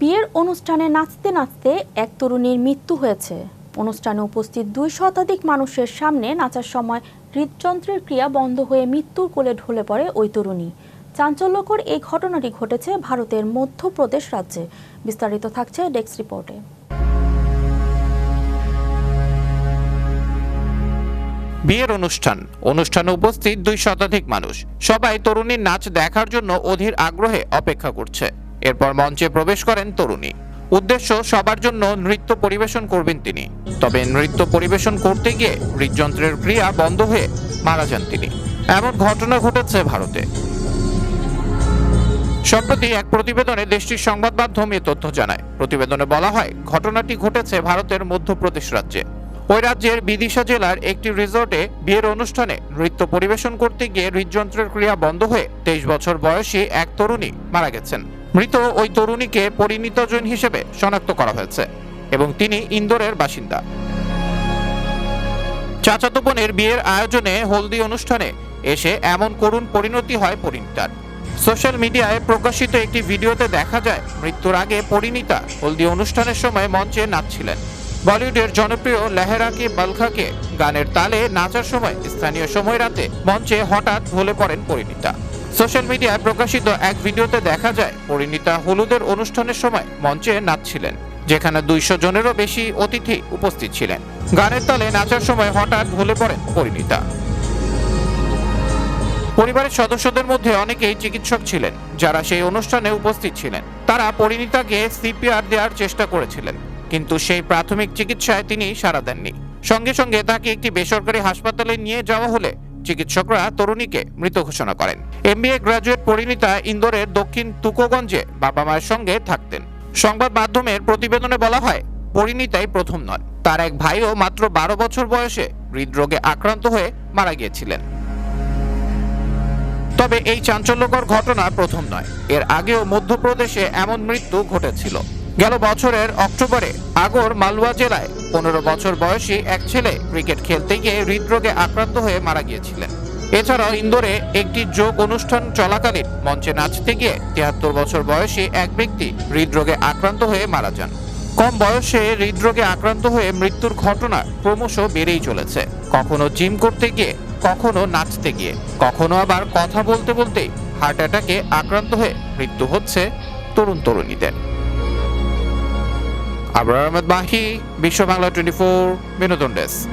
বিয়ের অনুষ্ঠানে নাচতে নাচতে এক তরুণীর মৃত্যু হয়েছে। অনুষ্ঠানে উপস্থিত দুই শতাধিক মানুষের সামনে নাচার সময় হৃদযন্ত্রের ক্রিয়া বন্ধ হয়ে মৃত্যুর কোলে ঢলে পড়ে ওই তরুণী। চাঞ্চল্যকর এই ঘটনাটি ঘটেছে ভারতের মধ্যপ্রদেশ রাজ্যে। বিস্তারিত থাকছে ডেস্ক রিপোর্টে। বিয়ের অনুষ্ঠান। অনুষ্ঠানে উপস্থিত দুই শতাধিক মানুষ। সবাই তরুণীর নাচ দেখার জন্য অধীর আগ্রহে অপেক্ষা করছে। এরপর মঞ্চে প্রবেশ করেন তরুণী। উদ্দেশ্য, সবার জন্য নৃত্য পরিবেশন করবেন তিনি। তবে নৃত্য পরিবেশন করতে গিয়ে হৃদযন্ত্রের ক্রিয়া বন্ধ হয়ে মারা যান তিনি। এমন ঘটনা ঘটেছে ভারতে। সম্প্রতি এক প্রতিবেদনে দেশটির সংবাদ মাধ্যম এ তথ্য জানায়। প্রতিবেদনে বলা হয়, ঘটনাটি ঘটেছে ভারতের মধ্যপ্রদেশ রাজ্যে। ওই রাজ্যের বিদিশা জেলার একটি রিসোর্টে বিয়ের অনুষ্ঠানে নৃত্য পরিবেশন করতে গিয়ে হৃদযন্ত্রের ক্রিয়া বন্ধ হয়ে তেইশ বছর বয়সী এক তরুণী মারা গেছেন। মৃত ওই তরুণীকে পরিণীতজন হিসেবে শনাক্ত করা হয়েছে এবং তিনি ইন্দোরের বাসিন্দা। চাচাতো বোনের বিয়ের আয়োজনে হলদি অনুষ্ঠানে এসে এমন করুণ পরিণতি হয় পরিণীতার। সোশ্যাল মিডিয়ায় প্রকাশিত একটি ভিডিওতে দেখা যায়, মৃত্যুর আগে পরিণীতা হলদি অনুষ্ঠানের সময় মঞ্চে নাচছিলেন। বলিউডের জনপ্রিয় লেহেরাকে বালখাকে গানের তালে নাচার সময় স্থানীয় সময় রাতে মঞ্চে হঠাৎ ঢলে পড়েন পরিণীতা। সোশ্যাল মিডিয়ায় প্রকাশিত এক ভিডিওতে দেখা যায়, পরিণীতা হলুদের অনুষ্ঠানের সময় মঞ্চে নাচছিলেন, যেখানে দুইশো জনেরও বেশি অতিথি উপস্থিত ছিলেন। গানের তালে নাচার সময় হঠাৎ ঢলে পড়েন পরিণীতা। পরিবারের সদস্যদের মধ্যে অনেকেই চিকিৎসক ছিলেন, যারা সেই অনুষ্ঠানে উপস্থিত ছিলেন। তারা পরিণীতাকে সিপিআর দেওয়ার চেষ্টা করেছিলেন, কিন্তু সেই প্রাথমিক চিকিৎসায় তিনি সাড়া দেননি। সঙ্গে সঙ্গে তাকে একটি বেসরকারি হাসপাতালে নিয়ে যাওয়া হলে চিকিৎসকরা তরুণীকে মৃত ঘোষণা করেন। এমবিএ গ্রাজুয়েট পরিণীতা ইন্দোরের দক্ষিণ তুকোগঞ্জে বাবা মায়ের সঙ্গে থাকতেন। সংবাদ মাধ্যমের প্রতিবেদনে বলা হয়, পরিণীতাই প্রথম নন তার এক ভাইও মাত্র বারো বছর বয়সে হৃদরোগে আক্রান্ত হয়ে মারা গিয়েছিলেন। তবে এই চাঞ্চল্যকর ঘটনা প্রথম নয়। এর আগেও মধ্যপ্রদেশে এমন মৃত্যু ঘটেছিল। গেল বছরের অক্টোবরে আগর মালওয়া জেলায় পনেরো বছর বয়সী এক ছেলে ক্রিকেট খেলতে গিয়ে হৃদরোগে আক্রান্ত হয়ে মারা গিয়েছিলেন। এছাড়াও ইন্দোরে একটি যোগ অনুষ্ঠান চলাকালীন মঞ্চে নাচতে গিয়ে তিয়াত্তর বছর বয়সী এক ব্যক্তি হৃদরোগে আক্রান্ত হয়ে মারা যান। কম বয়সে হৃদরোগে আক্রান্ত হয়ে মৃত্যুর ঘটনা ক্রমশ বেড়েই চলেছে। কখনো জিম করতে গিয়ে, কখনো নাচতে গিয়ে, কখনো আবার কথা বলতে বলতেই হার্ট অ্যাটাকে আক্রান্ত হয়ে মৃত্যু হচ্ছে তরুণ তরুণীদের আবরার আহমেদ মাহি বিশ্ব বাংলা টোয়েন্টি ফোর বিনোদন ডেস্ক।